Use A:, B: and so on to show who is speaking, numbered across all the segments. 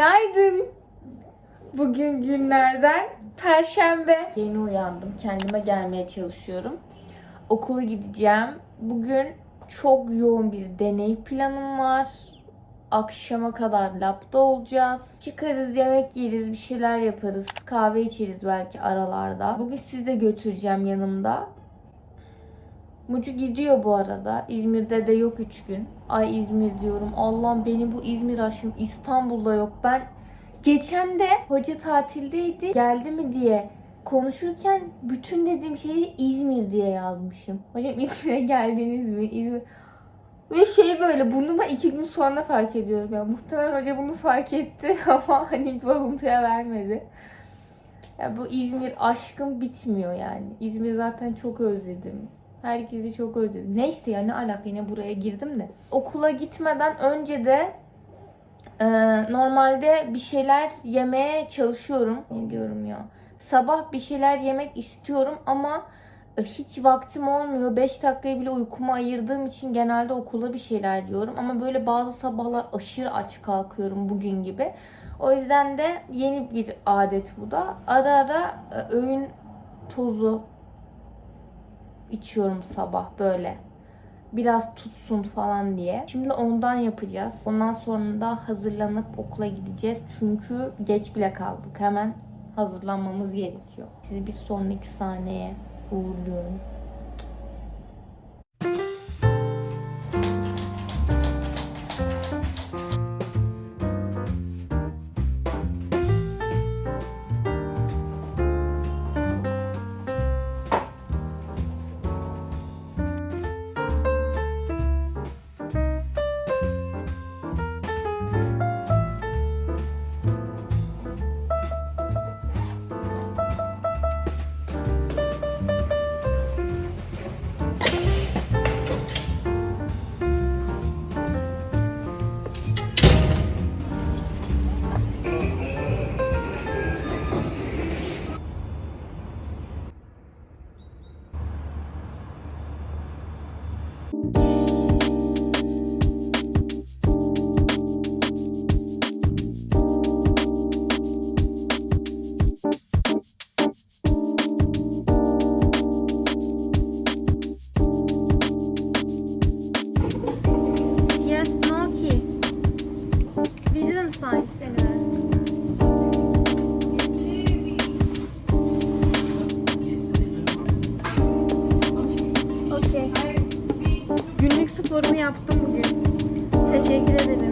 A: Günaydın. Bugün günlerden Perşembe. Yeni uyandım. Kendime gelmeye çalışıyorum. Okula gideceğim. Bugün çok yoğun bir deney planım var. Akşama kadar lapta olacağız. Çıkarız, yemek yeriz, bir şeyler yaparız. Kahve içeriz belki aralarda. Bugün sizi de götüreceğim yanımda. Mucu gidiyor bu arada. İzmir'de de yok 3 gün. Ay İzmir diyorum. Allah'ım beni bu İzmir aşkım İstanbul'da yok. Ben geçen de hoca tatildeydi. Geldi mi diye konuşurken bütün dediğim şeyi İzmir diye yazmışım. Hocam İzmir'e geldiniz mi? İzmir... Ve şey böyle bunu ben iki gün sonra fark ediyorum. Ya muhtemelen hoca bunu fark etti ama hani alıntıya vermedi. Ya bu İzmir aşkım bitmiyor yani. İzmir zaten çok özledim. Herkesi çok özledim. Neyse ya ne alaka yine buraya girdim de. Okula gitmeden önce de e, normalde bir şeyler yemeye çalışıyorum. Ne diyorum ya. Sabah bir şeyler yemek istiyorum ama e, hiç vaktim olmuyor. 5 dakikayı bile uykumu ayırdığım için genelde okula bir şeyler diyorum. Ama böyle bazı sabahlar aşırı aç kalkıyorum bugün gibi. O yüzden de yeni bir adet bu da. Ara ara e, öğün tozu içiyorum sabah böyle. Biraz tutsun falan diye. Şimdi ondan yapacağız. Ondan sonra da hazırlanıp okula gideceğiz. Çünkü geç bile kaldık. Hemen hazırlanmamız gerekiyor. Sizi bir sonraki sahneye uğurluyorum. Sporumu yaptım bugün. Teşekkür ederim.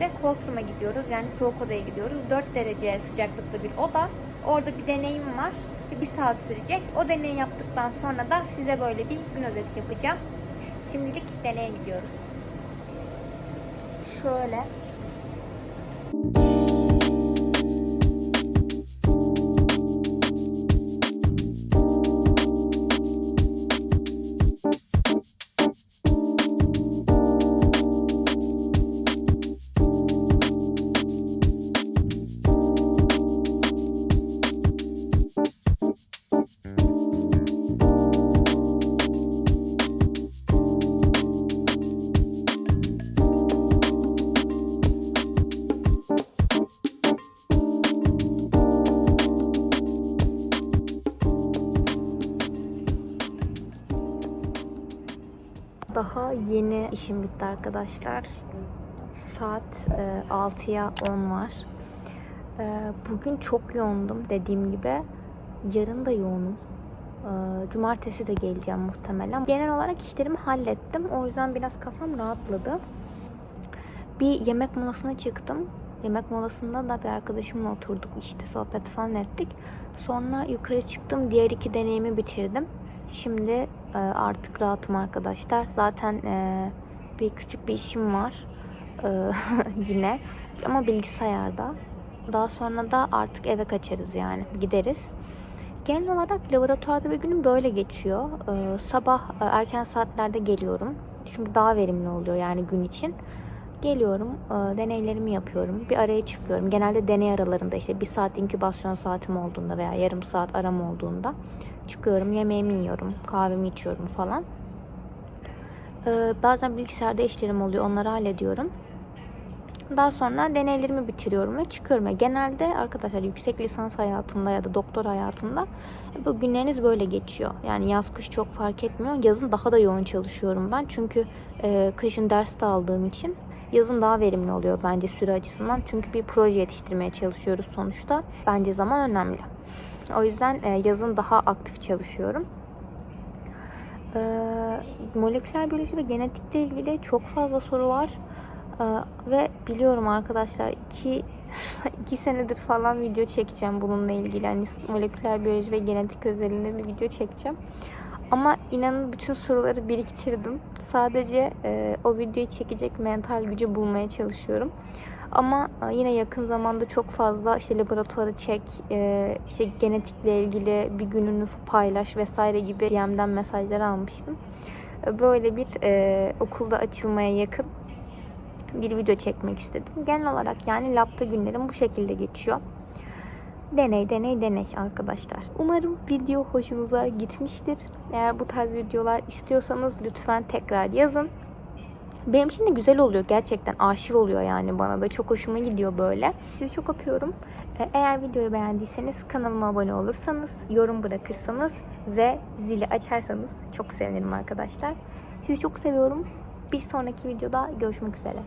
A: Şimdi de Coltrum'a gidiyoruz. Yani soğuk odaya gidiyoruz. 4 derece sıcaklıkta bir oda. Orada bir deneyim var. Bir saat sürecek. O deneyi yaptıktan sonra da size böyle bir gün özeti yapacağım. Şimdilik deneye gidiyoruz. Şöyle. Daha yeni işim bitti arkadaşlar. Saat e, 6'ya 10 var. E, bugün çok yoğundum dediğim gibi. Yarın da yoğunum. E, cumartesi de geleceğim muhtemelen. Genel olarak işlerimi hallettim. O yüzden biraz kafam rahatladı. Bir yemek molasına çıktım. Yemek molasında da bir arkadaşımla oturduk işte sohbet falan ettik. Sonra yukarı çıktım. Diğer iki deneyimi bitirdim. Şimdi artık rahatım arkadaşlar. Zaten e, bir küçük bir işim var. E, yine. Ama bilgisayarda. Daha sonra da artık eve kaçarız yani. Gideriz. Genel olarak laboratuvarda bir günüm böyle geçiyor. E, sabah e, erken saatlerde geliyorum. Çünkü daha verimli oluyor yani gün için. Geliyorum, e, deneylerimi yapıyorum. Bir araya çıkıyorum. Genelde deney aralarında işte bir saat inkübasyon saatim olduğunda veya yarım saat aram olduğunda çıkıyorum, yemeğimi yiyorum, kahvemi içiyorum falan. E, bazen bilgisayarda işlerim oluyor, onları hallediyorum. Daha sonra deneylerimi bitiriyorum ve çıkıyorum. Yani genelde arkadaşlar yüksek lisans hayatında ya da doktor hayatında bu günleriniz böyle geçiyor. Yani yaz kış çok fark etmiyor. Yazın daha da yoğun çalışıyorum ben. Çünkü e, kışın ders de aldığım için yazın daha verimli oluyor bence süre açısından. Çünkü bir proje yetiştirmeye çalışıyoruz sonuçta. Bence zaman önemli. O yüzden e, yazın daha aktif çalışıyorum. E, moleküler biyoloji ve genetikle ilgili çok fazla soru var. Ee, ve biliyorum arkadaşlar iki, iki senedir falan video çekeceğim bununla ilgili. Hani moleküler biyoloji ve genetik özelinde bir video çekeceğim. Ama inanın bütün soruları biriktirdim. Sadece e, o videoyu çekecek mental gücü bulmaya çalışıyorum. Ama e, yine yakın zamanda çok fazla işte laboratuvarı çek, e, işte genetikle ilgili bir gününü paylaş vesaire gibi DM'den mesajlar almıştım. E, Böyle bir okulda açılmaya yakın bir video çekmek istedim. Genel olarak yani labda günlerim bu şekilde geçiyor. Deney deney deney arkadaşlar. Umarım video hoşunuza gitmiştir. Eğer bu tarz videolar istiyorsanız lütfen tekrar yazın. Benim için de güzel oluyor gerçekten. Arşiv oluyor yani bana da. Çok hoşuma gidiyor böyle. Sizi çok öpüyorum. E, Eğer videoyu beğendiyseniz kanalıma abone olursanız, yorum bırakırsanız ve zili açarsanız çok sevinirim arkadaşlar. Sizi çok seviyorum. Bir sonraki videoda görüşmek üzere.